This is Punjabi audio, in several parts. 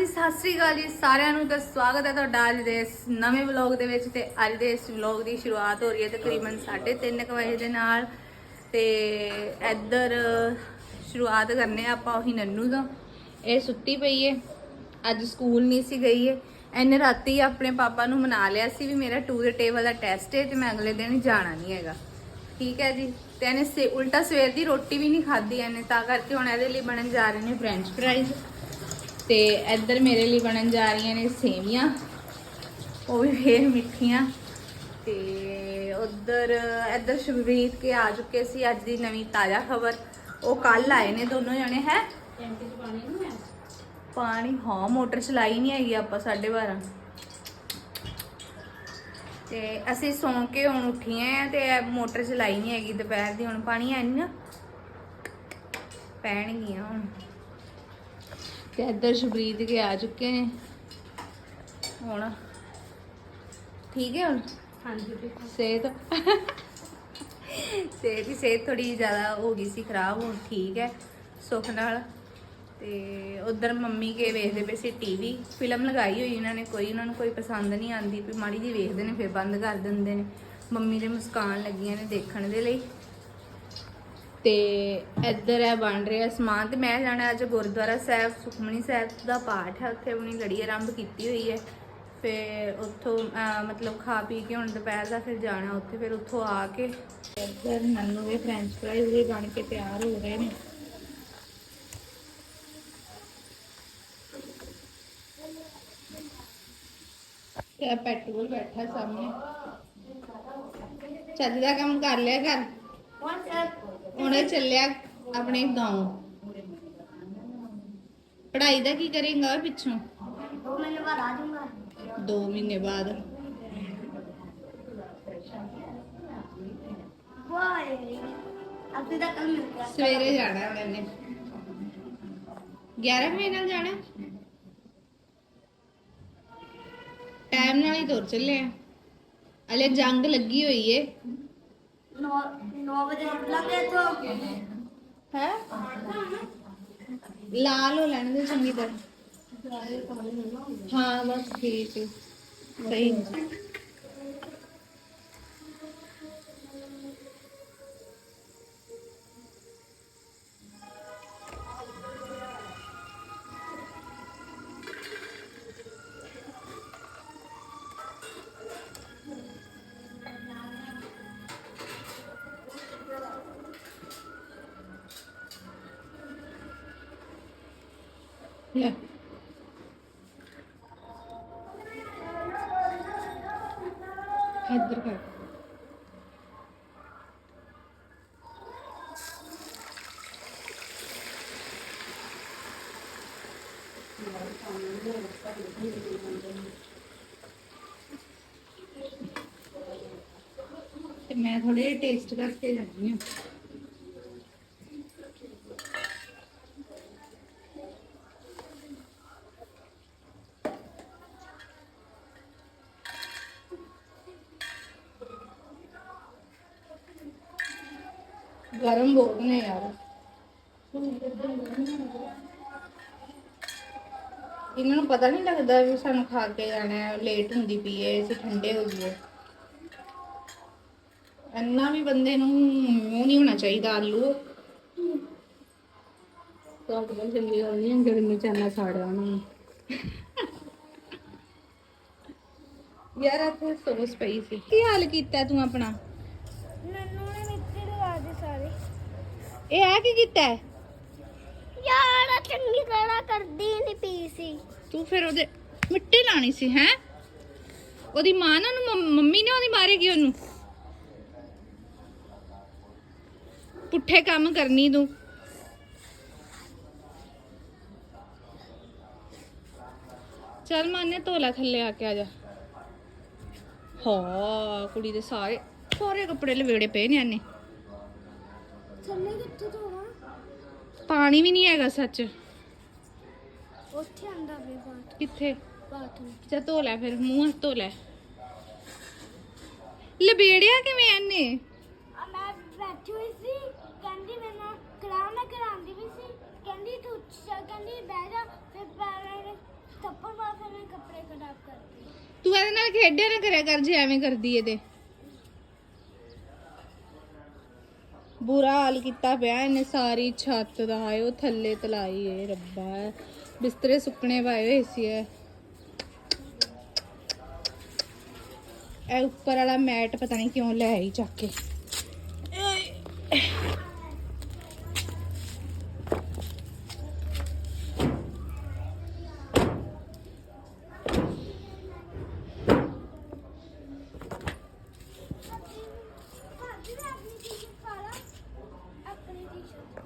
ਹਾਂਜੀ ਸਤਿ ਸ੍ਰੀ ਅਕਾਲ ਜੀ ਸਾਰਿਆਂ ਨੂੰ ਤੇ ਸਵਾਗਤ ਹੈ ਤੁਹਾਡਾ ਅੱਜ ਦੇ ਇਸ ਨਵੇਂ ਵਲੌਗ ਦੇ ਵਿੱਚ ਤੇ ਅੱਜ ਦੇ ਇਸ ਵਲੌਗ ਦੀ ਸ਼ੁਰੂਆਤ ਹੋ ਰਹੀ ਹੈ ਤਕਰੀਬਨ 3:30 ਵਜੇ ਦੇ ਨਾਲ ਤੇ ਇੱਧਰ ਸ਼ੁਰੂਆਤ ਕਰਨੇ ਆ ਆਪਾਂ ਉਹੀ ਨੰਨੂ ਦਾ ਇਹ ਸੁੱਤੀ ਪਈ ਏ ਅੱਜ ਸਕੂਲ ਨਹੀਂ ਸੀ ਗਈ ਏ। ਇਹਨੇ ਰਾਤੀ ਆਪਣੇ ਪਾਪਾ ਨੂੰ ਮਨਾ ਲਿਆ ਸੀ ਵੀ ਮੇਰਾ 2 ਦੇ ਟੇਬਲ ਦਾ ਟੈਸਟ ਹੈ ਤੇ ਮੈਂ ਅਗਲੇ ਦਿਨ ਜਾਣਾ ਨਹੀਂ ਹੈਗਾ। ਠੀਕ ਹੈ ਜੀ ਤੇ ਇਹਨੇ ਸੇ ਉਲਟਾ ਸਵੇਰ ਦੀ ਰੋਟੀ ਵੀ ਨਹੀਂ ਖਾਧੀ ਇਹਨੇ ਤਾਂ ਕਰਕੇ ਹੁਣ ਇਹਦੇ ਲਈ ਬਣਨ ਜਾ ਰਹੇ ਨੇ ਫ੍ਰੈਂਚ ਫ੍ਰਾਈਜ਼ ਤੇ ਇੱਧਰ ਮੇਰੇ ਲਈ ਬਣਨ ਜਾ ਰਹੀਆਂ ਨੇ ਸੇਵੀਆਂ। ਉਹ ਵੀ ਫੇਰ ਮਿੱਠੀਆਂ। ਤੇ ਉਧਰ ਇੱਧਰ ਸ਼ੁਭਰੀਤ ਕੇ ਆ ਚੁੱਕੇ ਸੀ ਅੱਜ ਦੀ ਨਵੀਂ ਤਾਜ਼ਾ ਖਬਰ। ਉਹ ਕੱਲ ਆਏ ਨੇ ਦੋਨੋਂ ਜਣੇ ਹੈ? ਪਾਣੀ ਹਾਂ? ਮੋਟਰ ਚਲਾਈ ਨਹੀਂ ਹੈਗੀ ਆਪਾਂ 12:30 ਤੇ ਅਸੀਂ ਸੌਂ ਕੇ ਹੁਣ ਉੱਠੀਆਂ ਆ ਤੇ ਮੋਟਰ ਚਲਾਈ ਨਹੀਂ ਹੈਗੀ ਦੁਪਹਿਰ ਦੀ ਹੁਣ ਪਾਣੀ ਨਹੀਂ ਨਾ ਪੈਣਗੀਆਂ ਹੁਣ। ਤੇ ਇੱਧਰ ਸ਼ਬਰੀਤ ਕੇ ਆ ਚੁੱਕੇ ਨੇ। ਹੁਣ ਠੀਕ ਹੈ ਹੁਣ? ਹਾਂਜੀ ਠੀਕ ਸਿਹਤ? ਸਿਹਤ ਦੀ ਸਿਹਤ ਥੋੜੀ ਜ਼ਿਆਦਾ ਹੋ ਗਈ ਸੀ ਖਰਾਬ ਹੁਣ ਠੀਕ ਹੈ ਸੁੱਖ ਨਾਲ। ਤੇ ਉਧਰ ਮੰਮੀ ਕੇ ਵੇਖਦੇ ਪਏ ਸੀ ਟੀਵੀ ਫਿਲਮ ਲਗਾਈ ਹੋਈ ਇਹਨਾਂ ਨੇ ਕੋਈ ਉਹਨਾਂ ਨੂੰ ਕੋਈ ਪਸੰਦ ਨਹੀਂ ਆਂਦੀ ਵੀ ਮਾੜੀ ਜੀ ਵੇਖਦੇ ਨੇ ਫਿਰ ਬੰਦ ਕਰ ਦਿੰਦੇ ਨੇ। ਮੰਮੀ ਦੇ ਮੁਸਕਾਨ ਲੱਗੀਆਂ ਨੇ ਦੇਖਣ ਦੇ ਲਈ। ਤੇ ਇੱਧਰ ਹੈ, ਬਣ ਰਿਹਾ ਸਮਾਨ ਤੇ ਮੈਂ ਜਾਣਾ ਅੱਜ ਗੁਰਦੁਆਰਾ ਸਾਹਿਬ, ਸੁਖਮਨੀ ਸਾਹਿਬ ਦਾ ਪਾਠ ਹੈ, ਉੱਥੇ ਉਹਨੇ ਲੜੀ ਆਰੰਭ ਕੀਤੀ ਹੋਈ ਹੈ। ਫਿਰ ਉੱਥੋਂ ਮਤਲਬ ਖਾ ਪੀ ਕੇ ਹੁਣ ਦੁਪਹਿਰ ਦਾ ਫਿਰ ਜਾਣਾ ਉੱਥੇ, ਫਿਰ ਉੱਥੋਂ ਆ ਕੇ ਇੱਧਰ ਨੰਨੂ ਦੇ ਫ੍ਰੈਂਚ ਫ੍ਰਾਈਜ਼ ਵੀ ਬਣ ਕੇ ਤਿਆਰ ਹੋ ਰਹੇ ਨੇ। ਤੇ ਪੈਟਰੋਲ ਬੈਠਾ ਸਾਹਮਣੇ। ਚੱਜ ਦਾ ਕੰਮ ਕਰ ਲਿਆ ਕਰ ਉਹਨੇ ਚੱਲਿਆ ਆਪਣੇ ਗਾਉਂ। ਪੜ੍ਹਾਈ ਦਾ ਕੀ ਕਰੇਗਾ ਪਿੱਛੋਂ? ਦੋ ਮਹੀਨੇ ਬਾਅਦ ਆ ਜਾਊਂਗਾ। 2 ਮਹੀਨੇ ਬਾਅਦ। ਵਾਏ ਅਸੀਂ ਤਾਂ ਕੱਲ ਮਿਲ ਗਿਆ। ਸਵੇਰੇ ਜਾਣਾ ਉਹਨਾਂ ਨੇ। 11 ਵਜੇ ਨਾਲ ਜਾਣਾ? ਟਾਈਮ ਨਾਲ ਹੀ ਤੁਰ ਚੱਲੇ ਆ। ਹਲੇ ਜੰਗ ਲੱਗੀ ਹੋਈ ਏ। 9 ਵਜੇ ਲੱਗੇ ਤੋਂ ਹੈ? ਲਾਲ ਹੋ ਲੈਣ ਦੇ ਚੰਗੀ ਤਰ੍ਹਾਂ। ਹਾਂ, ਬਸ ਠੀਕ ਹੈ। ਸਹੀ। ਲੈ ਇੱਧਰ ਕਰ ਤੇ ਮੈਂ ਥੋੜੇ ਟੇਸਟ ਕਰਕੇ ਗਰਮ ਬਹੁਤ ਨੇ ਯਾਰ। ਇਹਨਾਂ ਨੂੰ ਪਤਾ ਨਹੀਂ ਲੱਗਦਾ ਵੀ ਸਾਨੂੰ ਖਾ ਕੇ ਜਾਣਾ ਹੈ ਲੇਟ ਹੁੰਦੀ ਪਈ ਹੈ ਅਸੀਂ ਠੰਡੇ ਹੋ ਗਏ ਇੰਨਾ ਵੀ ਬੰਦੇ ਨੂੰ ਮੂੰਹ ਨਹੀਂ ਹੋਣਾ ਚਾਹੀਦਾ ਆਲੂ। ਤਾਂ ਕੱਲ ਚੰਗੀ ਗੱਲ ਨਹੀਂ ਗਰਮੀ ਚ ਆਣਾ ਸਾੜਿਆ ਉਹਨਾਂ ਨੂੰ ਯਾਰ ਇੱਥੇ ਸੌਸ ਪਈ ਸੀ। ਕੀ ਹਾਲ ਕੀਤਾ ਤੂੰ ਆਪਣਾ ਨੰਨੂ ਨੇ ਮਿੱਟੀ ਲਗਾ ਦੇ ਸਾਰੇ ਇਹ ਆ ਕੀ ਕੀਤਾ ਹੈ? ਯਾਰ ਚੰਗੀ ਤਰ੍ਹਾਂ ਕਰਦੀ ਨਹੀਂ ਪਈ ਸੀ। ਤੂੰ ਫਿਰ ਉਹਦੇ ਮਿੱਟੀ ਲਾਣੀ ਸੀ ਹੈ? ਉਹਦੀ ਮਾਂ ਨਾ ਉਹਨੂੰ ਮੰਮ- ਮੰਮੀ ਨੇ ਉਹਦੀ ਮਾਰੇਗੀ ਉਹਨੂੰ। ਪੁੱਠੇ ਕੰਮ ਕਰਨੀ ਤੂੰ। ਚੱਲ ਮਾਨੇ ਧੋਲਾ ਥੱਲੇ ਆ ਕੇ ਆ ਜਾ। ਹਾਂ ਕੁੜੀ ਦੇ ਸਾਰੇ ਸਾਰੇ ਕੱਪੜੇ ਲਵੇੜੇ ਪਏ ਨੇ ਇਹਨੇ। ਥੱਲੇ ਕਿੱਥੇ ਧੋਣਾ ਪਾਣੀ ਵੀ ਨਹੀਂ ਹੈਗਾ ਸੱਚ। ਉੱਥੇ ਆਂਦਾ ਵੇ ਬਾਤ ਕਿੱਥੇ? ਬਾਥਰੂਮ। ਜਾ ਧੋ ਲੈ ਫਿਰ ਮੂੰਹ ਹੱਥ ਧੋ ਲੈ। ਲਬੇੜਿਆ ਕਿਵੇਂ ਆ ਮੈਂ ਬੈਠੀ ਹੋਈ ਸੀ ਕਹਿੰਦੀ ਮੈਨੂੰ ਕਰਾ ਮੈਂ ਕਰਾਂਦੀ ਵੀ ਸੀ। ਕਹਿੰਦੀ ਤੂੰ ਚੱਲ ਕਹਿੰਦੀ ਬਹਿ ਜਾ। ਫਿਰ ਪੈਰਾਂ ਨੇ ਖਰਾਬ ਕਰਦੀ ਤੂੰ ਇਹਦੇ ਨਾਲ ਖੇਡਿਆ ਨਾ ਕਰਿਆ ਕਰ ਜੇ ਐਵੇਂ ਕਰਦੀ ਏ ਤੇ ਬੁਰਾ ਹਾਲ ਕੀਤਾ ਪਿਆ, ਇਹਨੇ ਸਾਰੀ ਛੱਤ ਦਾ ਹਾਏ ਥੱਲੇ ਤਲਾਈ ਏ, ਰੱਬਾ। ਬਿਸਤਰੇ ਸੁੱਕਣੇ ਪਾਏ ਹੋਏ ਸੀ ਇਹ। ਇਹ ਉੱਪਰ ਵਾਲਾ ਮੈਟ ਪਤਾ ਨਹੀਂ ਕਿਉਂ ਲੈ ਆਈ ਚੱਕ ਕੇ ਭਾਬੀ ਮੈਂ ਆਪਣੀ ਟੀ-ਸ਼ਰਟ ਪਾ ਲਾਂ ਆਪਣੀ ਟੀ-ਸ਼ਰਟ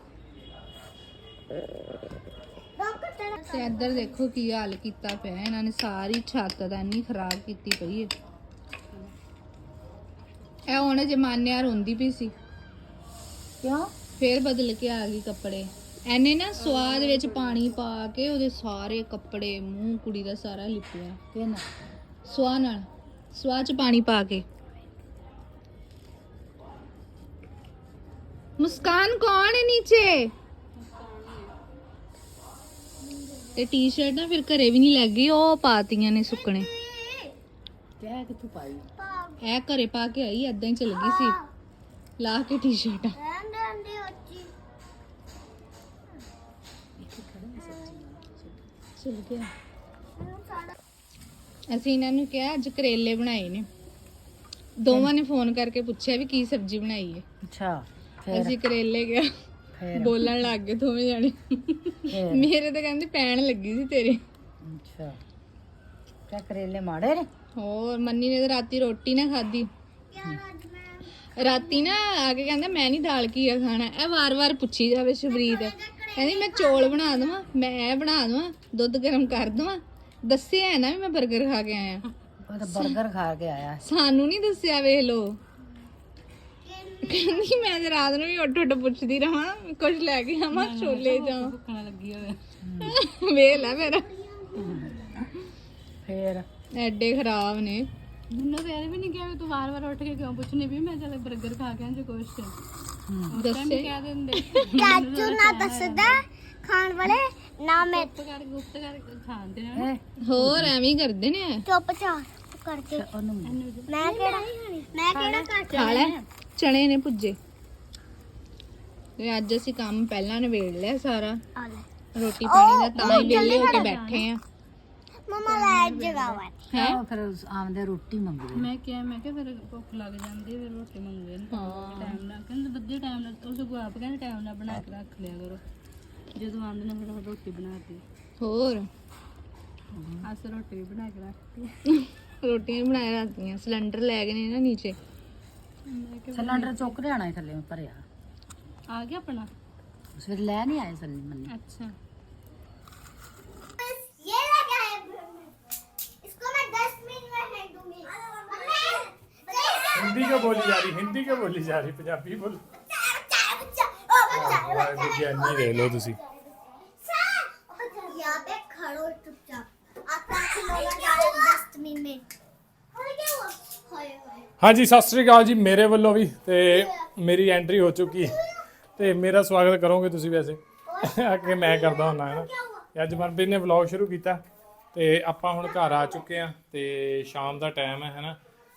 ਡਾਕਟਰ ਤੇਰਾ ਤੇ ਇੱਧਰ ਦੇਖੋ ਕੀ ਹਾਲ ਕੀਤਾ ਪਿਆ ਇਹਨਾਂ ਨੇ ਸਾਰੀ ਛੱਤ ਦਾ ਇੰਨੀ ਖਰਾਬ ਕੀਤੀ ਪਈ ਏ। ਇਹ ਹੁਣ ਜਮਾਨਿਆ ਰੋਂਦੀ ਪਈ ਸੀ। ਕਿਉਂ? ਫੇਰ ਬਦਲ ਕੇ ਆ ਗਈ ਕੱਪੜੇ। ਐਨੇ ਨਾ ਸਵਾਦ ਵਿੱਚ ਪਾਣੀ ਪਾ ਕੇ ਉਹਦੇ ਸਾਰੇ ਕੱਪੜੇ ਮੂੰਹ ਕੁੜੀ ਦਾ ਸਾਰਾ ਲਿਪਿਆ। ਕਿਹਨਾਂ ਸਵਾਹ ਨਾਲ ਸਵਾਹ ਚ ਪਾਣੀ ਪਾ ਕੇ। ਮੁਸਕਾਨ ਕੌਣ ਹੈ ਨੀਚੇ? ਤੇ ਟੀ-ਸ਼ਰਟ ਨਾ ਫਿਰ ਘਰੇ ਵੀ ਨਹੀਂ ਲੱਗੀ ਉਹ ਪਾਤੀਆਂ ਨੇ ਸੁੱਕਣੇ। ਕਹਿ ਕਿ ਤੂੰ ਪਾਈ? ਇਹ ਘਰੇ ਪਾ ਕੇ ਆਈ ਏਦਾਂ ਹੀ ਚਲ ਗਈ ਸੀ। ਲਾ ਕੇ ਟੀ-ਸ਼ਰਟ ਚਲ ਗਿਆ। ਅਸੀਂ ਇਹਨਾਂ ਨੂੰ ਕਿਹਾ ਅੱਜ ਕਰੇਲੇ ਬਣਾਏ ਨੇ। ਦੋਵਾਂ ਨੇ ਫੋਨ ਕਰਕੇ ਪੁੱਛਿਆ ਵੀ ਕੀ ਸਬਜ਼ੀ ਬਣਾਈ ਹੈ ਅੱਛਾ ਅਸੀਂ ਕਰੇਲੇ ਗਿਆ ਫੇਰ। ਬੋਲਣ ਲੱਗ ਗਏ ਦੋਵੇਂ ਜਾਣੇ। ਫੇਰ। ਮੇਰੇ ਤਾਂ ਕਹਿੰਦੇ ਪੈਣ ਲੱਗੀ ਸੀ ਤੇਰੇ। ਅੱਛਾ। ਕਿਆ ਕਰੇਲੇ ਮਾੜੇ ਨੇ? ਹੋਰ ਮੰਨੀ ਨੇ ਤਾਂ ਰਾਤੀ ਰੋਟੀ ਨਾ ਮੈਂ ਰਾਤੀ ਨਾ ਆ ਕੇ ਕਹਿੰਦਾ ਮੈਂ ਨਹੀਂ ਦਾਲ ਕੀਆ ਖਾਣਾ। ਇਹ ਵਾਰ-ਵਾਰ ਪੁੱਛੀ ਜਾਵੇ ਸ਼ਬਰੀਤ। ਕਹਿੰਦੀ ਮੈਂ ਚੌਲ ਬਣਾ ਦਵਾਂ ਮੈਂ ਇਹ ਬਣਾ ਦਵਾਂ ਦੁੱਧ ਗਰਮ ਕਰ ਦਵਾਂ। ਦੱਸਿਆ ਹੈ ਨਾ ਵੀ ਮੈਂ 버ਗਰ ਖਾ ਕੇ ਆਇਆ। ਉਹ ਤਾਂ 버ਗਰ ਖਾ ਕੇ ਆਇਆ। ਸਾਨੂੰ ਨਹੀਂ ਦੱਸਿਆ ਵੇਖ ਲੋ ਕਹਿੰਦੀ ਮੈਂ ਤੇ ਰਾਤ ਨੂੰ ਵੀ ਉੱਠ ਉੱਠ ਪੁੱਛਦੀ ਰਹਾਂ ਕੁਝ ਲੈ ਕੇ ਆਵਾਂ ਛੋਲੇ ਜਾਂ ਭੁੱਖਣਾ ਲੱਗੀ ਹੋਵੇ। ਵੇਖ ਲੈ ਮੇਰਾ ਫੇਰ? ਐਡੇ ਖਰਾਬ ਨੇ। ਮੈਨੂੰ ਤਾਂ ਇਹ ਵੀ ਨਹੀਂ ਕਿਹਾ ਵੀ ਤੂੰ ਵਾਰ-ਵਾਰ ਉੱਠ ਕੇ ਕਿਉਂ ਪੁੱਛਣੀ ਵੀ ਮੈਂ ਚੱਲ 버ਗਰ ਖਾ ਕੇ ਆਂ ਜੇ ਕੁਛ ਦੱਸੇ। ਕਹਿ ਦਿੰਦੇ। ਚਾਚੂ ਨਾ ਦੱਸਦਾ ਖਾਣ ਵਾਲੇ ਨਾ ਮੈਂ ਗੁਪਤ ਕਰ ਗੁਪਤ ਕਰ ਖਾਂਦੇ ਨੇ ਹੋਰ ਐਵੇਂ ਹੀ ਕਰਦੇ ਨੇ। ਚੁੱਪ ਚਾ ਕਰਕੇ। ਮੈਂ ਕਿਹੜਾ ਮੈਂ ਕਿਹੜਾ ਕਰ ਖਾ ਲੈ। ਚਣੇ ਨੇ ਭੁੱਜੇ। ਤੇ ਅੱਜ ਅਸੀਂ ਕੰਮ ਪਹਿਲਾਂ ਨਿਬੇੜ ਲਿਆ ਸਾਰਾ। ਆ ਲੈ। ਰੋਟੀ ਪਾਣੀ ਦਾ ਤਾਂ ਹੀ ਵਿਹਲੇ ਹੋ ਕੇ ਬੈਠੇ ਆ। ਮਮਾ ਲੈ ਜਗਾਵਾ ਹੈ? ਉਹ ਫਿਰ ਆਮਦੇ ਰੋਟੀ ਮੰਗਦੇ ਮੈਂ ਕਿਹਾ ਮੈਂ ਕਿਹਾ ਫਿਰ ਭੁੱਖ ਲੱਗ ਜਾਂਦੀ ਫਿਰ ਰੋਟੀ ਮੰਗਦੇ ਨੇ ਟਾਈਮ ਨਾਲ ਕਹਿੰਦੇ ਬੱਦੇ ਟਾਈਮ ਨਾਲ ਉਹ ਸਗੋਂ ਆਪ ਕਹਿੰਦੇ ਟਾਈਮ ਨਾਲ ਬਣਾ ਕੇ ਰੱਖ ਲਿਆ ਕਰੋ। ਜਦੋਂ ਆਉਂਦੇ ਨੇ ਫਿਰ ਰੋਟੀ ਬਣਾਤੀ। ਹੋਰ? ਅਸ ਰੋਟੀ ਵੀ ਬਣਾ ਕੇ ਰੱਖਤੀ। ਰੋਟੀਆਂ ਬਣਾਏ ਰੱਖਦੀਆਂ ਸਿਲੰਡਰ ਲੈ ਗਏ ਨੇ ਨਾ ਨੀਚੇ। ਸਿਲੰਡਰ ਚੁੱਕ ਲਿਆਣਾ ਸੀ ਥੱਲੇ ਭਰਿਆ ਆ ਗਿਆ ਆਪਣਾ ਸਵੇਰ ਲੈ ਨਹੀਂ ਆਏ ਸੱਲੀ ਮੰਨੇ ਅੱਛਾ ये लगा है इसको मैं 10 मिनट में फेंक दूंगी हिंदी क्यों बोली जा रही हिंदी क्यों बोली जा रही पंजाबी बोल वाहिगुरू ज्ञानी ले लो तुसी यहाँ पे खड़ो चुपचाप आपका खिलौना जा रहा है डस्टबिन में ਹਾਂਜੀ, ਸਤਿ ਸ੍ਰੀ ਅਕਾਲ ਜੀ, ਮੇਰੇ ਵੱਲੋਂ ਵੀ ਤੇ ਮੇਰੀ ਐਂਟਰੀ ਹੋ ਚੁੱਕੀ ਹੈ ਤੇ ਮੇਰਾ ਸਵਾਗਤ ਕਰੋਗੇ ਤੁਸੀਂ ਵੈਸੇ। ਅੱਗੇ ਮੈਂ ਕਰਦਾ ਹੁੰਦਾ, ਹੈ ਨਾ? ਅੱਜ ਮਨਪ੍ਰੀਤ ਨੇ ਵਲੌਗ ਸ਼ੁਰੂ ਕੀਤਾ ਤੇ ਆਪਾਂ ਹੁਣ ਘਰ ਆ ਚੁੱਕੇ ਆ ਤੇ ਸ਼ਾਮ ਦਾ ਟਾਈਮ ਹੈ ਹੈਨਾ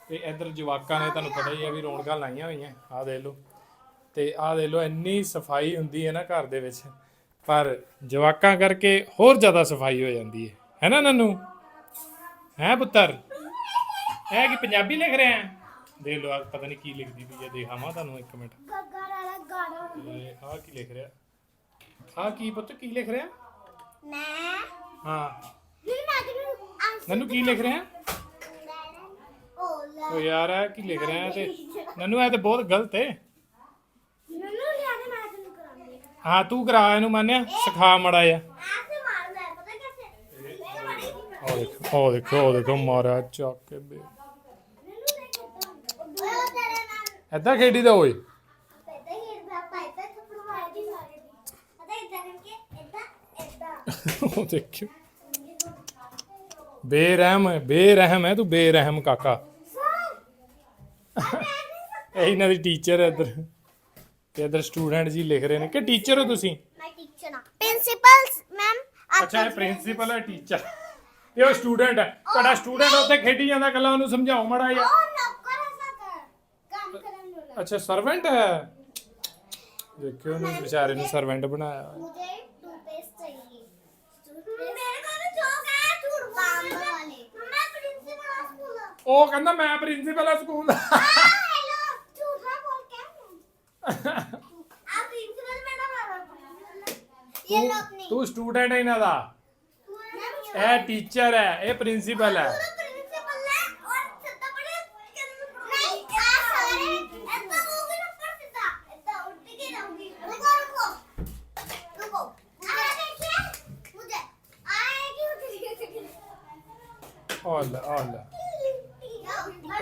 ਤੇ ਇੱਧਰ ਜਵਾਕਾਂ ਨੇ ਤੁਹਾਨੂੰ ਪਤਾ ਹੀ ਹੈ ਵੀ ਰੌਣਕਾਂ ਲਾਈਆਂ ਹੋਈਆਂ, ਆਹ ਦੇਖ ਲਓ। ਤੇ ਆਹ ਦੇਖ ਲਓ, ਇੰਨੀ ਸਫ਼ਾਈ ਹੁੰਦੀ ਹੈ ਨਾ ਘਰ ਦੇ ਵਿੱਚ, ਪਰ ਜਵਾਕਾਂ ਕਰਕੇ ਹੋਰ ਜ਼ਿਆਦਾ ਸਫ਼ਾਈ ਹੋ ਜਾਂਦੀ ਹੈ। ਹੈ ਨਾ, ਨੰਨੂ? ਹੈ ਪੁੱਤਰ? ਇਹ ਕੀ ਪੰਜਾਬੀ ਲਿਖ ਰਿਹਾ ਹੈ? ਦੇਖ ਲਓ ਆਹ ਪਤਾ ਨਹੀਂ ਕੀ ਲਿਖਦੀ ਪਈ ਹੈ ਦਿਖਾਵਾਂ ਤੁਹਾਨੂੰ ਇੱਕ ਮਿੰਟ। ਗੱਗਾ ਵਾਲਾ ਕੀ ਲਿਖ ਰਿਹਾ? ਹਾਂ। ਆ ਕੀ ਲਿਖ ਰਿਹਾ? ਤੇ? ਨਨੂ ਇਹ ਤੇ ਬਹੁਤ ਗਲਤ ਹੈ ਹਾਂ ਤੂੰ ਕਰਾ ਇਹਨੂੰ ਮੰਨਿਆ ਸਿਖਾ ਮੜਾ ਆ ਆਸੇ ਮਾਰਦਾ ਪਤਾ ਕਿੱਥੇ ਉਹ ਦੇਖੋ ਉਹ ਦੇਖੋ ਉਹ ਦੇਖੋ ਮਾਰਾ ਚੱਕ ਕੇ ਬੇ ਐਦਾਂ ਖੇਡੀਦਾ ਓਏ ਉਹ ਬੇਰਹਿਮ ਹੈ ਬੇਰਹਿਮ ਹੈ ਤੂੰ ਬੇਰਹਿਮ ਕਾਕਾ। ਇਹ ਇਹਨਾਂ ਦੀ ਟੀਚਰ ਹੈ ਇੱਧਰ। ਤੇ ਇੱਧਰ ਸਟੂਡੈਂਟ ਜੀ ਲਿਖ ਰਹੇ ਨੇ। ਕਿ ਟੀਚਰ ਹੋ ਤੁਸੀਂ? ਮੈਂ ਟੀਚਰ ਹਾਂ। ਪ੍ਰਿੰਸੀਪਲ ਮੈਮ ਅੱਛਾ ਪ੍ਰਿੰਸੀਪਲ ਹੈ ਟੀਚਰ ਇਹ ਸਟੂਡੈਂਟ ਹੈ। ਤੁਹਾਡਾ ਸਟੂਡੈਂਟ ਉੱਥੇ ਖੇਡੀ ਜਾਂਦਾ ਗੱਲਾਂ ਉਹਨੂੰ ਸਮਝਾਓ ਮੜਾ ਯਾਰ ਅੱਛਾ ਸਰਵੈਂਟ ਹੈ ਦੇਖਿਓ ਉਹਨੇ ਵਿਚਾਰੇ ਨੂੰ ਸਰਵੈਂਟ ਬਣਾਇਆ मुझे टूथपेस्ट चाहिए मेरे को तो जोक है झूठ बोलने वाले मैं प्रिंसिपल स्कूल ਉਹ ਕਹਿੰਦਾ ਮੈਂ ਪ੍ਰਿੰਸੀਪਲ ਆ ਸਕੂਲ ਦਾ हेलो झूठ ना बोल क्या आप प्रिंसिपल मैडम आ रहे ये लो अपनी ਤੂੰ ਸਟੂਡੈਂਟ ਹੈ ਇਹਨਾਂ ਦਾ मैं ਇਹ ਟੀਚਰ ਹੈ ਇਹ ਪ੍ਰਿੰਸੀਪਲ ਹੈ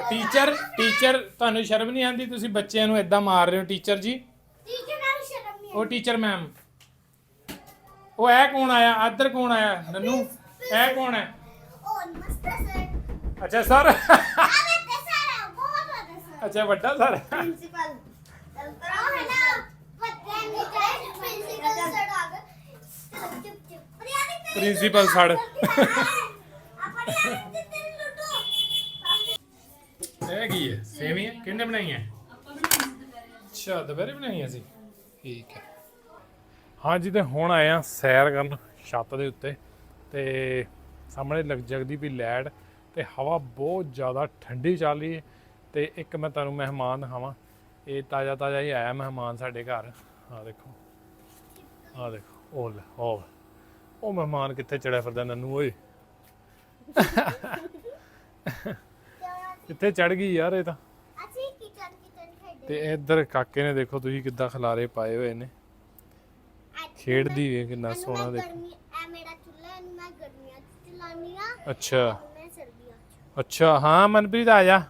ਟੀਚਰ ਟੀਚਰ ਤੁਹਾਨੂੰ ਸ਼ਰਮ ਨਹੀਂ ਆਉਂਦੀ? ਤੁਸੀਂ ਬੱਚਿਆਂ ਨੂੰ ਇਦਾਂ ਮਾਰ ਰਹੇ ਹੋ ਟੀਚਰ ਜੀ। ਟੀਚਰ ਨਾਲ ਸ਼ਰਮ ਨਹੀਂ ਉਹ ਟੀਚਰ ਮੈਮ ਉਹ ਇਹ ਕੌਣ ਆਇਆ? ਆਦਰ ਕੌਣ ਆਇਆ? ਨੰਨੂ? ਇਹ ਕੌਣ ਹੈ? ਅੱਛਾ ਸਰ। ਅੱਛਾ ਵੱਡਾ ਸਰ। ਪ੍ਰਿੰਸੀਪਲ ਕਰਾਓ ਹੈ ਨਾ ਪ੍ਰਿੰਸੀਪਲ ਸਰ ਪ੍ਰਿੰਸੀਪਲ ਸਰ। ਬਣਾਈਆਂ ਅੱਛਾ, ਦੁਪਹਿਰੇ ਬਣਾਈਆਂ ਸੀ ਠੀਕ ਹੈ। ਹਾਂਜੀ, ਤੇ ਹੁਣ ਆਏ ਆ ਸੈਰ ਕਰਨ ਛੱਤ ਦੇ ਉੱਤੇ ਤੇ ਸਾਹਮਣੇ ਲੱਗ ਜਗਦੀ ਵੀ ਲੈਡ ਤੇ ਹਵਾ ਬਹੁਤ ਜ਼ਿਆਦਾ ਠੰਡੀ ਚੱਲ ਰਹੀ ਹੈ ਤੇ ਇੱਕ ਮੈਂ ਤੁਹਾਨੂੰ ਮਹਿਮਾਨ ਦਿਖਾਵਾਂ। ਇਹ ਤਾਜ਼ਾ ਤਾਜ਼ਾ ਹੀ ਆਇਆ ਮਹਿਮਾਨ ਸਾਡੇ ਘਰ। ਆ ਦੇਖੋ। ਆ ਦੇਖੋ, ਉਹ ਲੈ, ਉਹ ਉਹ ਮਹਿਮਾਨ ਕਿੱਥੇ ਚੜਿਆ ਫਿਰਦਾ ਨੰਨੂ, ਓਏ? ਕਿੱਥੇ ਚੜ ਗਈ ਯਾਰ ਇਹ ਤਾਂ? ਤੇ ਇੱਧਰ ਕਾਕੇ ਨੇ ਦੇਖੋ ਤੁਸੀਂ ਕਿੱਦਾਂ ਖਲਾਰੇ ਪਾਏ ਹੋਏ ਨੇ। ਖੇਡਦੀ ਵੇ ਕਿੰਨਾ ਸੋਹਣਾ ਦੇਖ। ਅੱਛਾ। ਅੱਛਾ ਹਾਂ ਮਨਪ੍ਰੀਤ ਆ ਜਾ।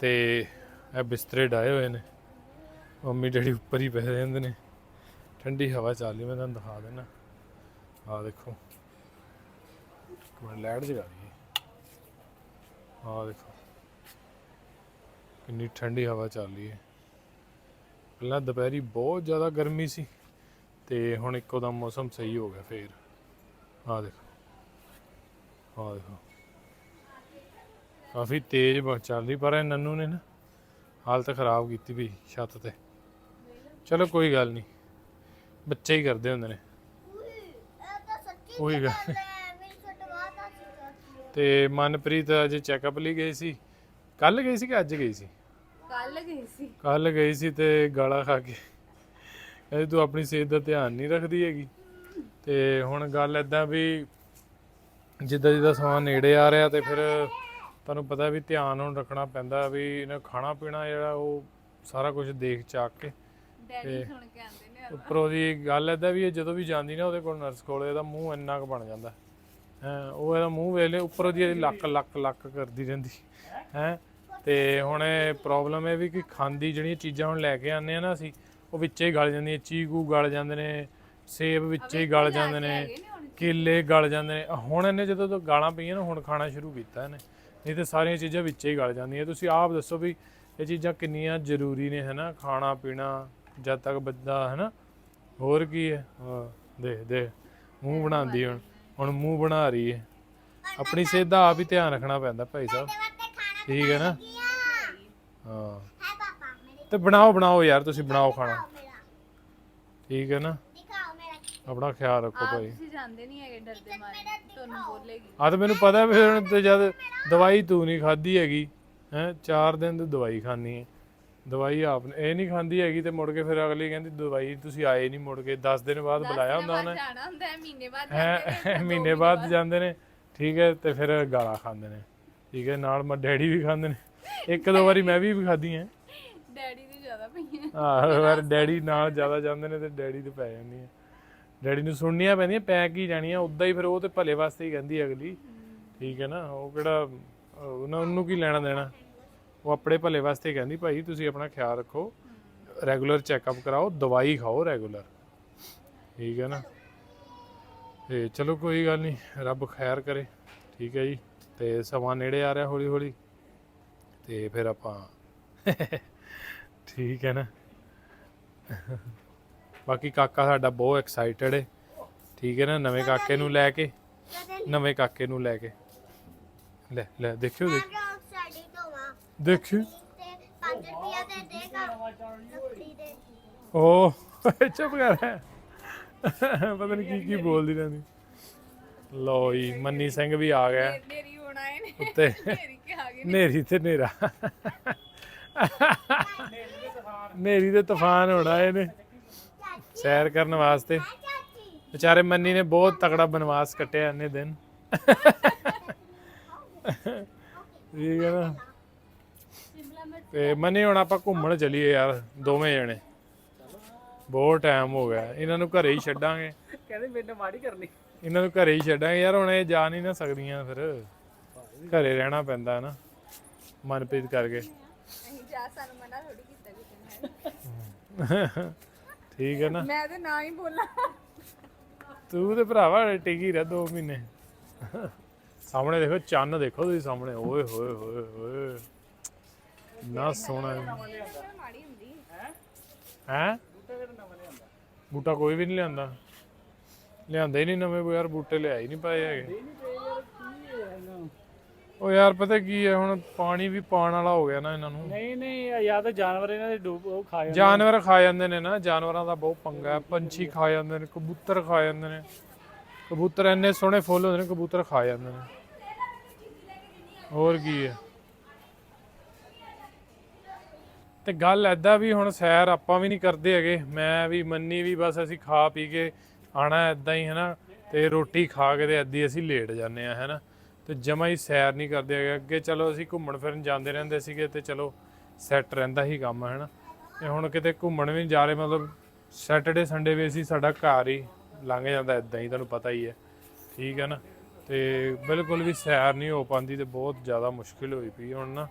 ਤੇ ਇਹ ਬਿਸਤਰੇ ਡਾਏ ਹੋਏ ਨੇ। ਮੰਮੀ ਡੈਡੀ ਉੱਪਰ ਹੀ ਪਏ ਰਹਿੰਦੇ ਨੇ। ਠੰਡੀ ਹਵਾ ਚੱਲਦੀ ਮੈਂ ਤੁਹਾਨੂੰ ਦਿਖਾ ਦੇਣਾ ਆ ਦੇਖੋ। ਕੋਈ ਲੈਟ ਜਗਾ ਦੀ ਆ ਦੇਖੋ। ਕਿੰਨੀ ਠੰਡੀ ਹਵਾ ਚੱਲ ਰਹੀ ਹੈ। ਪਹਿਲਾਂ ਦੁਪਹਿਰੀ ਬਹੁਤ ਜ਼ਿਆਦਾ ਗਰਮੀ ਸੀ ਤੇ ਹੁਣ ਇੱਕੋ ਦਾ ਮੌਸਮ ਸਹੀ ਹੋ ਗਿਆ ਫੇਰ। ਆ ਦੇਖੋ। ਆ ਦੇਖੋ। ਕਾਫੀ ਤੇਜ਼ ਬਹੁਤ ਚੱਲ ਰਹੀ ਪਰ ਇਹ ਨੰਨੂ ਨੇ ਨਾ ਹਾਲਤ ਖਰਾਬ ਕੀਤੀ ਵੀ ਛੱਤ ਤੇ। ਚਲੋ ਕੋਈ ਗੱਲ ਨਹੀਂ। ਬੱਚੇ ਹੀ ਕਰਦੇ ਹੁੰਦੇ ਨੇ। ਉਹੀ ਗੱਲ। ਤੇ ਮਨਪ੍ਰੀਤ ਅੱਜ ਚੈੱਕਅਪ ਲਈ ਗਈ ਸੀ। ਕੱਲ ਗਈ ਸੀ ਕਿ ਅੱਜ ਗਈ ਸੀ? ਕੱਲ ਗਈ ਸੀ। ਕੱਲ ਗਈ ਸੀ ਤੇ ਗਾਲਾਂ ਖਾ ਕੇ। ਕਹਿੰਦੀ ਤੂੰ ਆਪਣੀ ਸਿਹਤ ਦਾ ਧਿਆਨ ਨਹੀਂ ਰੱਖਦੀ ਹੈਗੀ। ਤੇ ਹੁਣ ਗੱਲ ਐਦਾਂ ਵੀ ਜਿੱਦਾਂ ਜਿੱਦਾਂ ਸਮਾਂ ਨੇੜੇ ਆ ਰਿਹਾ ਤੇ ਫਿਰ ਤੁਹਾਨੂੰ ਪਤਾ ਵੀ ਧਿਆਨ ਹੁਣ ਰੱਖਣਾ ਪੈਂਦਾ ਵੀ ਇਹਨਾਂ ਖਾਣਾ ਪੀਣਾ ਜਿਹੜਾ ਉਹ ਸਾਰਾ ਕੁਝ ਦੇਖ ਚਾਕ ਕੇ। ਡੈਡੀ ਸੁਣ ਕੇ ਆਂਦੇ ਨੇ ਉੱਪਰੋਂ ਦੀ ਗੱਲ ਐਦਾਂ ਵੀ ਇਹ ਜਦੋਂ ਵੀ ਜਾਂਦੀ ਨਾ ਉਹਦੇ ਕੋਲ ਨਰਸ ਕੋਲ ਇਹਦਾ ਮੂੰਹ ਇੰਨਾ ਕੁ ਬਣ ਜਾਂਦਾ। ਹੈ ਉਹ ਇਹਦਾ ਮੂੰਹ ਵੇਖ ਲੈ ਉੱਪਰੋਂ ਦੀ ਇਹਦੀ ਲੱਕ ਲੱਕ ਲੱਕ ਕਰਦੀ ਰਹਿੰਦੀ ਹੈ। ਤੇ ਹੁਣ ਇਹ ਪ੍ਰੋਬਲਮ ਇਹ ਵੀ ਕਿ ਖਾਂਦੀ ਜਿਹੜੀਆਂ ਚੀਜ਼ਾਂ ਹੁਣ ਲੈ ਕੇ ਆਉਂਦੇ ਆ ਨਾ ਅਸੀਂ ਉਹ ਵਿੱਚੇ ਹੀ ਗਲ ਜਾਂਦੀਆਂ ਚੀਕੂ ਗਲ ਜਾਂਦੇ ਨੇ ਸੇਬ ਵਿੱਚੇ ਹੀ ਗਲ ਜਾਂਦੇ ਨੇ ਕੇਲੇ ਗਲ ਜਾਂਦੇ ਨੇ। ਹੁਣ ਇਹਨੇ ਜਦੋਂ ਤੋਂ ਗਾਲਾਂ ਪਈਆਂ ਨਾ ਹੁਣ ਖਾਣਾ ਸ਼ੁਰੂ ਕੀਤਾ ਇਹਨੇ। ਨਹੀਂ ਤੇ ਸਾਰੀਆਂ ਚੀਜ਼ਾਂ ਵਿੱਚੇ ਹੀ ਗਲ ਜਾਂਦੀਆਂ। ਤੁਸੀਂ ਆਪ ਦੱਸੋ ਵੀ ਇਹ ਚੀਜ਼ਾਂ ਕਿੰਨੀਆਂ ਜ਼ਰੂਰੀ ਨੇ ਹਨਾ? ਖਾਣਾ ਪੀਣਾ ਜਦ ਤੱਕ ਬੰਦਾ ਹਨਾ? ਹੋਰ ਕੀ ਹੈ? ਹਾਂ ਦੇਖ ਦੇਖ। ਮੂੰਹ ਬਣਾਉਂਦੀ ਹੁਣ। ਹੁਣ ਮੂੰਹ ਬਣਾ ਰਹੀ ਹੈ ਆਪਣੀ ਸਿਹਤ ਦਾ ਆਪ ਹੀ ਧਿਆਨ ਰੱਖਣਾ ਪੈਂਦਾ ਭਾਈ ਸਾਹਿਬ। ਠੀਕ ਹੈ ਨਾ? ਹਾਂ। ਤੇ ਬਣਾਓ ਬਣਾਓ ਯਾਰ ਤੁਸੀਂ ਬਣਾਓ ਖਾਣਾ। ਠੀਕ ਹੈ ਨਾ? ਆਪਣਾ ਖਿਆਲ ਰੱਖੋ ਭਾਈ। ਤੁਸੀਂ ਜਾਂਦੇ ਆ ਤਾਂ ਮੈਨੂੰ ਪਤਾ ਹੈ ਜਦ ਦਵਾਈ ਤੂੰ ਨਹੀਂ ਖਾਧੀ ਹੈਗੀ ਹੈ ਚਾਰ ਦਿਨ ਤੋਂ ਦਵਾਈ ਖਾਣੀ ਹੈ ਦਵਾਈ ਆਪ ਨੇ ਇਹ ਨਹੀਂ ਖਾਂਦੀ ਹੈਗੀ ਤੇ ਮੁੜ ਕੇ ਫਿਰ ਅਗਲੀ ਕਹਿੰਦੀ ਦਵਾਈ ਤੁਸੀਂ ਆਏ ਨਹੀਂ ਮੁੜ ਕੇ। 10 ਦਿਨ ਬਾਅਦ ਬੁਲਾਇਆ ਹੁੰਦਾ ਉਹਨੇ ਜਾਣਾ ਹੁੰਦਾ ਹੈ ਮਹੀਨੇ ਬਾਅਦ ਜਾਂਦੇ ਨੇ, ਹੈ ਮਹੀਨੇ ਬਾਅਦ ਜਾਂਦੇ ਨੇ। ਠੀਕ ਹੈ ਤੇ ਫਿਰ ਗਾਲਾਂ ਖਾਂਦੇ ਨੇ। ਠੀਕ ਹੈ ਨਾਲ ਮੈਂ ਡੈਡੀ ਵੀ ਖਾਂਦੇ ਨੇ। ਇੱਕ ਦੋ ਵਾਰੀ ਮੈਂ ਵੀ ਖਾਧੀ ਹੈ। ਡੈਡੀ ਦੀ ਜ਼ਿਆਦਾ ਪਈਆਂ ਆਹ ਵਾਰ ਡੈਡੀ ਨਾਲ ਜ਼ਿਆਦਾ ਜਾਂਦੇ ਨੇ ਤੇ ਡੈਡੀ ਤੇ ਪੈ ਜਾਂਦੀ ਹੈ। ਡੈਡੀ ਨੂੰ ਸੁਣਨੀਆਂ ਪੈਂਦੀਆਂ ਪੈ ਕੀ ਜਾਣੀਆਂ ਉਦਾਂ ਹੀ ਫਿਰ ਉਹ ਤੇ ਭਲੇ ਵਾਸਤੇ ਹੀ ਕਹਿੰਦੀ ਅਗਲੀ। ਠੀਕ ਹੈ ਨਾ ਉਹ ਕਿਹੜਾ ਉਹਨਾਂ ਉਹਨੂੰ ਕੀ ਲੈਣਾ ਦੇਣਾ? ਉਹ ਆਪਣੇ ਭਲੇ ਵਾਸਤੇ ਕਹਿੰਦੀ ਭਾਈ ਤੁਸੀਂ ਆਪਣਾ ਖਿਆਲ ਰੱਖੋ ਰੈਗੂਲਰ ਚੈੱਕਅਪ ਕਰਾਓ ਦਵਾਈ ਖਾਓ ਰੈਗੂਲਰ। ਠੀਕ ਹੈ ਨਾ? ਤੇ ਚਲੋ ਕੋਈ ਗੱਲ ਨਹੀਂ ਰੱਬ ਖੈਰ ਕਰੇ। ਠੀਕ ਹੈ ਜੀ ਤੇ ਸਮਾਂ ਨੇੜੇ ਆ ਰਿਹਾ ਹੌਲੀ ਹੌਲੀ ਤੇ ਫਿਰ ਆਪਾਂ ਠੀਕ ਹੈ ਨਾ? ਬਾਕੀ ਕਾਕਾ ਸਾਡਾ ਬਹੁਤ ਐਕਸਾਈਟਡ ਹੈ ਠੀਕ ਹੈ ਨਾ? ਨਵੇਂ ਕਾਕੇ ਨੂੰ ਲੈ ਕੇ ਨਵੇਂ ਕਾਕੇ ਨੂੰ ਲੈ ਕੇ। ਲੈ ਲੈ ਦੇਖਿਓ ਸਾਡੀ ਦੋਵਾਂ ਦੇਖਿਓ ਤੇ 5 ਰੁਪਿਆ ਦੇ ਦੇਗਾ ਲੱਕੜੀ ਦੇ ਓ ਚੁੱਪ ਕਰ। ਪਤਾ ਨਹੀਂ ਕੀ ਕੀ ਬੋਲਦੀ ਰਹਿੰਦੀ। ਲੋ ਜੀ ਮੰਨੀ ਸਿੰਘ ਵੀ ਆ ਗਿਆ। ਮੇਰੀ ਹੋਣਾ ਹੈ ਨੇ। ਉੱਤੇ। ਮੇਰੀ ਕੀ ਆ ਗਈ ਨੇਰੀ ਤੇ ਨੇਰਾ। ਨੇਰੀ ਤੇ ਤੂਫਾਨ ਹੋਣਾ ਇਹਨੇ ਸੈਰ ਕਰਨ ਵਾਸਤੇ। ਵਿਚਾਰੇ ਮੰਨੀ ਨੇ ਬਹੁਤ ਤਕੜਾ ਬਨਵਾਸ ਕੱਟਿਆ ਇੰਨੇ ਦਿਨ। ਠੀਕ ਹੈ ਨਾ? ਤੇ ਮੰਨੀ ਹੁਣ ਆਪਾਂ ਘੁੰਮਣ ਚਲੀਏ ਯਾਰ ਦੋਵੇਂ ਜਣੇ। ਬਹੁਤ ਟਾਈਮ ਹੋ ਗਿਆ। ਇਹਨਾਂ ਨੂੰ ਘਰੇ ਹੀ ਛੱਡਾਂਗੇ। ਕਹਿੰਦੇ ਮੈਨੂੰ ਮਾੜੀ ਕਰਨੀ। ਇਹਨਾਂ ਨੂੰ ਘਰੇ ਹੀ ਛੱਡਾਂਗੇ। ਯਾਰ ਹੁਣ ਇਹ ਜਾ ਨਹੀਂ ਨਾ ਸਕਦੀਆਂ ਫਿਰ। ਘਰੇ ਰਹਿਣਾ ਪੈਂਦਾ ਨਾ ਮਨਪ੍ਰੀਤ ਕਰਕੇ। ਅਸੀਂ ਜਾ ਸਾਨੂੰ ਮਨਾ ਥੋੜੀ ਕੀਤਾ ਕਿਸੇ ਨੇ ਠੀਕ ਹੈ ਨਾ? ਮੈਂ ਤੇ ਨਾ ਹੀ ਬੋਲਾਂ। ਤੂੰ ਤੇ ਭਰਾਵਾ ਟਿਕੀ ਰਹਿ 2 ਮਹੀਨੇ। ਸਾਹਮਣੇ ਦੇਖੋ ਚੰਨ ਦੇਖੋ ਤੁਸੀਂ ਸਾਹਮਣੇ। ਓਏ ਹੋਏ ਹੋਏ ਹੋਏ। ਨਾ ਸੋਹਣਾ। ਮਾੜੀ ਹੁੰਦੀ ਹੈ? ਬੂਟਾ ਕੋਈ ਵੀ ਨਹੀਂ ਲਿਆਂਦਾ। ਲਿਆਂਦੇ ਹੀ ਨਹੀਂ ਨਵੇਂ ਯਾਰ ਬੂਟੇ ਲਿਆਈ ਨਹੀਂ ਪਾਏ ਹੈਗੇ। ਉਹ ਯਾਰ ਪਤਾ ਕੀ ਹੈ ਹੁਣ ਪਾਣੀ ਵੀ ਪਾਣ ਵਾਲਾ ਹੋ ਗਿਆ ਨਾ ਇਹਨਾਂ ਨੂੰ। ਨਹੀਂ ਨਹੀਂ ਜਾਂ ਤਾਂ ਜਾਨਵਰ ਇਹਨਾਂ ਦੇ ਡੂਬ ਉਹ ਖਾ ਜਾਂਦੇ ਜਾਨਵਰ ਖਾ ਜਾਂਦੇ ਨੇ ਨਾ ਜਾਨਵਰਾਂ ਦਾ ਬਹੁਤ ਪੰਗਾ ਹੈ। ਪੰਛੀ ਖਾ ਜਾਂਦੇ ਨੇ ਕਬੂਤਰ ਖਾ ਜਾਂਦੇ ਨੇ। ਕਬੂਤਰ ਇੰਨੇ ਸੋਹਣੇ ਫੁੱਲ ਹੁੰਦੇ ਨੇ ਕਬੂਤਰ ਖਾ ਜਾਂਦੇ ਨੇ। ਹੋਰ ਕੀ ਹੈ? ਤੇ ਗੱਲ ਐਦਾਂ ਵੀ ਹੁਣ ਸੈਰ ਆਪਾਂ ਵੀ ਨਹੀਂ ਕਰਦੇ ਹੈਗੇ। ਮੈਂ ਵੀ ਮੰਨੀ ਵੀ ਬਸ ਅਸੀਂ ਖਾ ਪੀ ਕੇ ਆਣਾ ਐਦਾਂ ਹੀ, ਹੈਨਾ। ਤੇ ਰੋਟੀ ਖਾ ਕੇ ਤੇ ਅੱਧੀ ਅਸੀਂ ਲੇਟ ਜਾਂਦੇ ਆ ਹੈਨਾ। ਤੇ ਜਮਾ ਹੀ ਸੈਰ ਨਹੀਂ ਕਰਦੇ ਹੈਗੇ। ਅੱਗੇ ਚਲੋ ਅਸੀਂ ਘੁੰਮਣ ਫਿਰਨ ਜਾਂਦੇ ਰਹਿੰਦੇ ਸੀਗੇ ਤੇ ਚਲੋ ਸੈੱਟ ਰਹਿੰਦਾ ਹੀ ਕੰਮ ਹੈ ਨਾ ਤੇ ਹੁਣ ਕਿਤੇ ਘੁੰਮਣ ਵੀ ਨਹੀਂ ਜਾ ਰਹੇ, ਮਤਲਬ ਸੈਟਰਡੇ, ਸੰਡੇ ਵੀ ਅਸੀਂ ਸਾਡਾ ਘਰ ਹੀ ਲੰਘ ਜਾਂਦਾ ਇਦਾਂ ਹੀ, ਤੁਹਾਨੂੰ ਪਤਾ ਹੀ ਹੈ। ਠੀਕ ਹੈ ਨਾ। ਤੇ ਬਿਲਕੁਲ ਵੀ ਸੈਰ ਨਹੀਂ ਹੋ ਪਾਉਂਦੀ ਤੇ ਬਹੁਤ ਜ਼ਿਆਦਾ ਮੁਸ਼ਕਿਲ ਹੋਈ ਪਈ ਹੁਣ ਨਾ।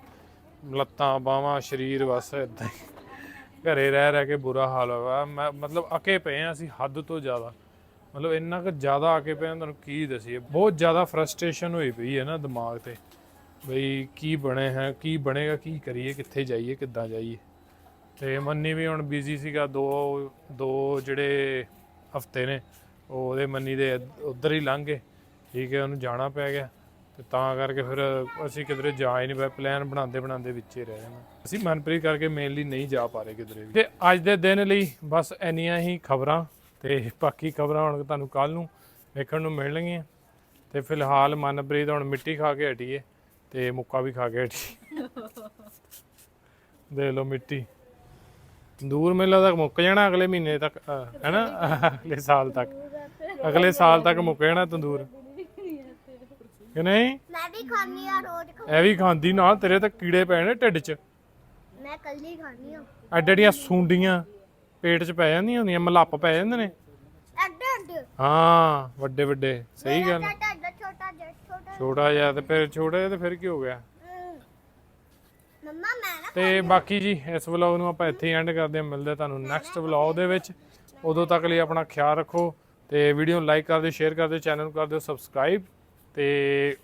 ਲੱਤਾਂ, ਬਾਹਾਂ, ਸਰੀਰ ਬਸ ਇਦਾਂ ਹੀ। ਘਰੇ ਰਹਿ ਰਹਿ ਕੇ ਬੁਰਾ ਹਾਲ ਹੋਇਆ। ਮੈਂ ਮਤਲਬ ਅਕੇ ਪਏ ਆ ਅਸੀਂ ਹੱਦ ਤੋਂ ਜ਼ਿਆਦਾ। ਮਤਲਬ ਇੰਨਾ ਕੁ ਜ਼ਿਆਦਾ ਅਕੇ ਪਏ ਆ, ਤੁਹਾਨੂੰ ਕੀ ਦਸੀਏ? ਬਹੁਤ ਜ਼ਿਆਦਾ ਫਰਸਟ੍ਰੇਸ਼ਨ ਹੋਈ ਪਈ ਹੈ ਨਾ ਦਿਮਾਗ ਤੇ। ਬਈ ਕੀ ਬਣੇ ਹੈ, ਕੀ ਬਣੇਗਾ, ਕੀ ਕਰੀਏ, ਕਿੱਥੇ ਜਾਈਏ, ਕਿੱਦਾਂ ਜਾਈਏ। ਤੇ ਮੰਨੀ ਵੀ ਹੁਣ ਬਿਜ਼ੀ ਸੀਗਾ, ਦੋ ਦੋ ਜਿਹੜੇ ਹਫ਼ਤੇ ਨੇ ਉਹਦੇ ਮੰਨੀ ਦੇ ਉਧਰ ਹੀ ਲੰਘ ਗਏ। ਠੀਕ ਹੈ, ਉਹਨੂੰ ਜਾਣਾ ਪੈ ਗਿਆ। ਤੇ ਤਾਂ ਕਰਕੇ ਫਿਰ ਅਸੀਂ ਕਿਧਰੇ ਜਾ ਹੀ ਨਹੀਂ ਪਏ ਪਲਾਨ ਬਣਾਉਂਦੇ ਬਣਾਉਂਦੇ ਵਿੱਚੇ ਰਹਿ ਜਾਣਾ। ਅਸੀਂ ਮਨਪ੍ਰੀਤ ਕਰਕੇ ਮੇਨਲੀ ਨਹੀਂ ਜਾ ਪਾ ਰਹੇ ਕਿਧਰੇ ਵੀ। ਤੇ ਅੱਜ ਦੇ ਦਿਨ ਲਈ ਬਸ ਇੰਨੀਆਂ ਹੀ ਖਬਰਾਂ ਤੇ ਬਾਕੀ ਖਬਰਾਂ ਹੁਣ ਤੁਹਾਨੂੰ ਕੱਲ ਨੂੰ ਵੇਖਣ ਨੂੰ ਮਿਲਣਗੀਆਂ। ਤੇ ਫਿਲਹਾਲ ਮਨਪ੍ਰੀਤ ਹੁਣ ਮਿੱਟੀ ਖਾ ਕੇ ਹਟੀਏ ਏ ਤੇ ਮੁੱਕਾ ਵੀ ਖਾ ਕੇ ਹਟੀ ਦੇ ਲਓ ਮਿੱਟੀ। ਤੰਦੂਰ ਮੇਲਾ ਤੱਕ ਮੁੱਕ ਜਾਣਾ ਅਗਲੇ ਮਹੀਨੇ ਤੱਕ ਅਹ, ਹੈਨਾ ਅਗਲੇ ਸਾਲ ਤੱਕ। ਅਗਲੇ ਸਾਲ ਤੱਕ ਮੁੱਕ ਜਾਣਾ ਤੰਦੂਰ। ਕਿ ਨਹੀਂ? ਮੈਂ ਵੀ ਖਾਣੀ ਆ ਰੋਜ਼ ਖਾ- ਇਹ ਵੀ ਖਾਂਦੀ ਨਾ ਤੇਰੇ ਤਾਂ ਕੀੜੇ ਪੈਣੇ ਢਿੱਡ 'ਚ। ਮੈਂ ਕੱਲੀ ਖਾਣੀ ਆ। ਐਡੜੀਆਂ ਸੁੰਡੀਆਂ ਪੇਟ 'ਚ ਪੈ ਜਾਂਦੀਆਂ ਹੁੰਦੀਆਂ ਮਲੱਪ ਪੈ ਜਾਂਦੇ ਨੇ। ਅੱਡ ਅੱਡ ਹਾਂ ਵੱਡੇ ਵੱਡੇ ਸਹੀ ਗੱਲ। ਛੋਟਾ ਅੱਡ ਛੋਟਾ ਜਿਹਾ ਛੋਟਾ ਛੋਟਾ ਜਿਹਾ ਤੇ ਫਿਰ ਛੋਟਾ ਜਿਹਾ ਤੇ ਫਿਰ ਕੀ ਹੋ ਗਿਆ? ਹਮ। ਮੰਮਾ ਮੈਂ ਨਾ ਤੇ ਬਾਕੀ ਜੀ ਇਸ ਵਲੌਗ ਨੂੰ ਆਪਾਂ ਇੱਥੇ ਐਂਡ ਕਰਦੇ ਹਾਂ। ਮਿਲਦੇ ਹਾਂ ਤੁਹਾਨੂੰ ਨੈਕਸਟ ਵਲੌਗ ਦੇ ਵਿੱਚ। ਉਦੋਂ ਤੱਕ ਲਈ ਆਪਣਾ ਖਿਆਲ ਰੱਖੋ ਤੇ ਵੀਡੀਓ ਨੂੰ ਲਾਈਕ ਕਰ ਦਿਓ ਸ਼ੇਅਰ ਕਰ ਦਿਓ ਚੈਨਲ ਨੂੰ ਕਰ ਦਿਓ ਸਬਸਕ੍ਰਾਈਬ ਤੇ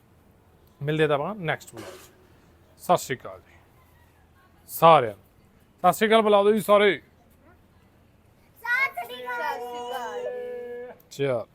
ਮਿਲਦੇ ਤਾਂ ਆਪਾਂ ਨੈਕਸਟ ਵਲੌਗ 'ਚ ਸਤਿ ਸ਼੍ਰੀ ਅਕਾਲ ਜੀ। ਸਾਰਿਆਂ ਸਤਿ ਸ਼੍ਰੀ ਅਕਾਲ ਬੁਲਾ ਦਿਓ ਜੀ ਸਾਰੇ। ਸਤਿ ਸ਼੍ਰੀ ਅਕਾਲ। ਚਲ।